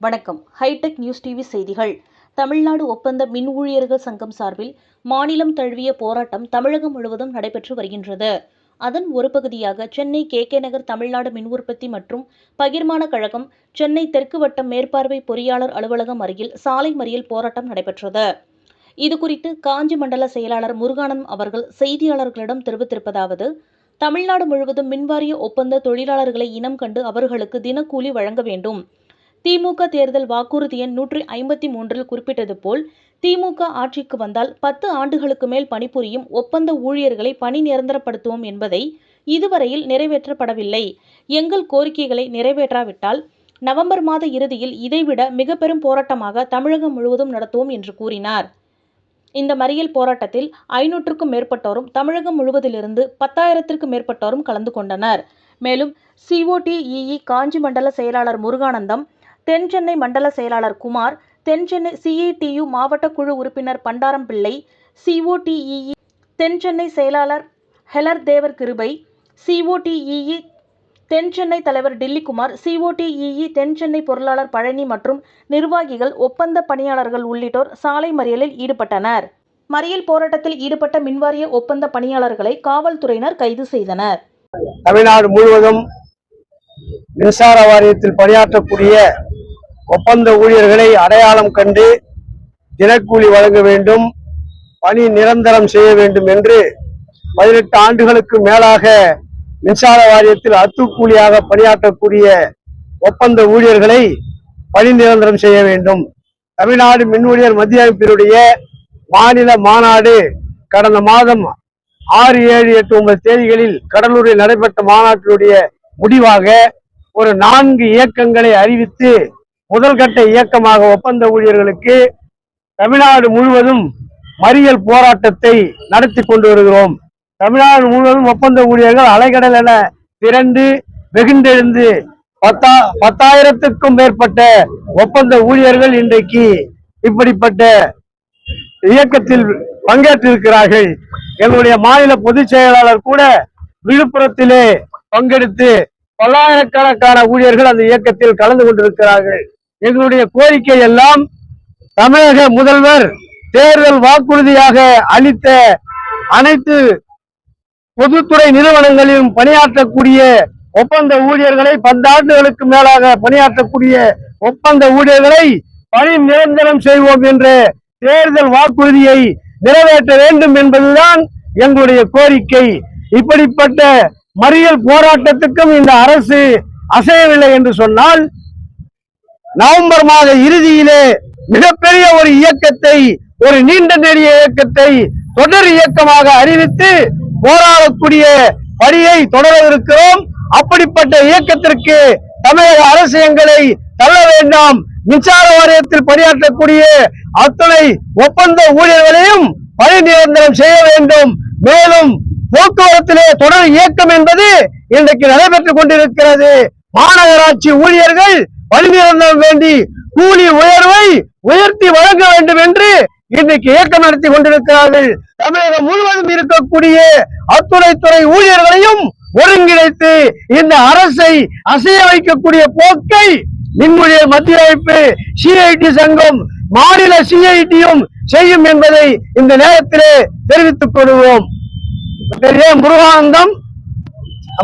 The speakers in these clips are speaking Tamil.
வணக்கம். ஹைடெக் நியூஸ் டிவி செய்திகள். தமிழ்நாடு ஒப்பந்த மின் ஊழியர்கள் சங்கம் சார்பில் மாநிலம் தழுவிய போராட்டம் தமிழகம் முழுவதும் நடைபெற்று வருகின்றது. அதன் ஒரு பகுதியாக சென்னை கே கே நகர் தமிழ்நாடு மின் உற்பத்தி மற்றும் பகிர்மான கழகம் சென்னை தெற்கு வட்டம் மேற்பார்வை பொறியாளர் அலுவலகம் அருகில் சாலை மறியல் போராட்டம் நடைபெற்றது. இதுகுறித்து காஞ்சி மண்டல செயலாளர் முருகானந்தம் அவர்கள் செய்தியாளர்களிடம் தெரிவித்திருப்பதாவது தமிழ்நாடு முழுவதும் மின்வாரிய ஒப்பந்த தொழிலாளர்களை இனம் கண்டு அவர்களுக்கு தினக்கூலி வழங்க வேண்டும். திமுக தேர்தல் வாக்குறுதி எண் நூற்றி ஐம்பத்தி மூன்றில் குறிப்பிட்டது போல் திமுக ஆட்சிக்கு வந்தால் பத்து ஆண்டுகளுக்கு மேல் பணிபுரியும் ஒப்பந்த ஊழியர்களை பணி நிரந்தரப்படுத்துவோம் என்பதை இதுவரையில் நிறைவேற்றப்படவில்லை. எங்கள் கோரிக்கைகளை நிறைவேற்றாவிட்டால் நவம்பர் மாத இறுதியில் இதைவிட மிக பெரும் போராட்டமாக தமிழகம் முழுவதும் நடத்துவோம் என்று கூறினார். இந்த மறியல் போராட்டத்தில் ஐநூற்றுக்கும் மேற்பட்டோரும் தமிழகம் முழுவதிலிருந்து பத்தாயிரத்திற்கும் மேற்பட்டோரும் கலந்து கொண்டனர். மேலும் சிஓடிஇஇ காஞ்சி மண்டல செயலாளர் முருகானந்தம் தென் சென்னை மண்டல செயலாளர் குமார் தென் சென்னை சிஇடியு மாவட்ட குழு உறுப்பினர் பண்டாரம் பிள்ளை சிஓடிஇஇ தென் சென்னை செயலாளர் ஹெலர் தேவர் கிருபை சிஓடிஇஇ தென் சென்னை தலைவர் டில்லிகுமார் சிஓடிஇஇ தென் சென்னை பொருளாளர் பழனி மற்றும் நிர்வாகிகள் ஒப்பந்த பணியாளர்கள் உள்ளிட்டோர் சாலை மறியலில் ஈடுபட்டனர். மறியல் போராட்டத்தில் ஈடுபட்ட மின்வாரிய ஒப்பந்த பணியாளர்களை காவல்துறையினர் கைது செய்தனர். தமிழ்நாடு முழுவதும் மின்சார வாரியத்தில் பணியாற்றக்கூடிய ஒப்பந்த ஊழியர்களை அடையாளம் கண்டு தினக்கூலி வழங்க வேண்டும் பணி நிரந்தரம் செய்ய வேண்டும் என்று பதினெட்டு ஆண்டுகளுக்கு மேலாக மின்சார வாரியத்தில் அத்துக்கூலியாக பணியாற்றக்கூடிய ஒப்பந்த ஊழியர்களை பணி நிரந்தரம் செய்ய வேண்டும். தமிழ்நாடு மின் ஊழியர் மத்திய அமைப்பினுடைய மாநில மாநாடு கடந்த மாதம் ஆறு ஏழு எட்டு ஒன்பது தேதிகளில் கடலூரில் நடைபெற்ற மாநாட்டினுடைய முடிவாக ஒரு நான்கு இயக்கங்களை அறிவித்து முதல் கட்ட இயக்கமாக ஒப்பந்த ஊழியர்களுக்கு தமிழ்நாடு முழுவதும் மறியல் போராட்டத்தை நடத்தி கொண்டு வருகிறோம். தமிழ்நாடு முழுவதும் ஒப்பந்த ஊழியர்கள் அலைகடல் என திரண்டு வெகுண்டெழுந்து பத்தா பத்தாயிரத்துக்கும் மேற்பட்ட ஒப்பந்த ஊழியர்கள் இன்றைக்கு இப்படிப்பட்ட இயக்கத்தில் பங்கேற்றிருக்கிறார்கள். எங்களுடைய மாநில பொதுச் செயலாளர் கூட விழுப்புரத்திலே பங்கெடுத்து பல்லாயிரக்கணக்கான ஊழியர்கள் அந்த இயக்கத்தில் கலந்து கொண்டிருக்கிறார்கள். எங்களுடைய கோரிக்கை எல்லாம் தமிழக முதல்வர் தேர்தல் வாக்குறுதியாக அளித்த அனைத்து பொதுத்துறை நிறுவனங்களிலும் பணியாற்றக்கூடிய ஒப்பந்த ஊழியர்களை பத்தாண்டுகளுக்கு மேலாக பணியாற்றக்கூடிய ஒப்பந்த ஊழியர்களை பணி நிரந்தரம் செய்வோம் என்ற தேர்தல் வாக்குறுதியை நிறைவேற்ற வேண்டும் என்பதுதான் எங்களுடைய கோரிக்கை. இப்படிப்பட்ட மறியல் போராட்டத்துக்கும் இந்த அரசு அசையவில்லை என்று சொன்னால் நவம்பர் மாத இறுதியிலே மிகப்பெரிய ஒரு இயக்கத்தை ஒரு நீண்ட நெடிய இயக்கத்தை தொடர் இயக்கமாக அறிவித்து போராடக்கூடிய பணியை தொடரவிருக்கிறோம். அப்படிப்பட்ட இயக்கத்திற்கு தமிழக அரசு எங்களை தள்ள வேண்டாம். மின்சார வாரியத்தில் பணியாற்றக்கூடிய அத்துணை ஒப்பந்த ஊழியர்களையும் பணி நிரந்தரம் செய்ய வேண்டும். மேலும் போக்குவரத்திலே தொடர் இயக்கம் என்பது இன்றைக்கு நடைபெற்றுக் கொண்டிருக்கிறது. மாநகராட்சி ஊழியர்கள் பணி நிரந்தரம் வேண்டி கூலி உயர்வை உயர்த்தி வழங்க வேண்டும் என்று இன்றைக்கு இயக்கம் நடத்தி கொண்டிருக்கிறார்கள். தமிழகம் முழுவதும் இருக்கக்கூடிய அத்துறை துறை ஊழியர்களையும் ஒருங்கிணைத்து இந்த அரசை அசைய வைக்கக்கூடிய போக்கை மின்மொழியர் மத்திய அமைப்பு சிஐடி சங்கம் மாநில சிஐடியும் செய்யும் என்பதை இந்த நேரத்திலே தெரிவித்துக் கொள்வோம். முருகானந்தம்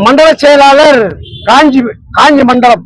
மண்டல செயலாளர் காஞ்சி காஞ்சி மண்டலம்.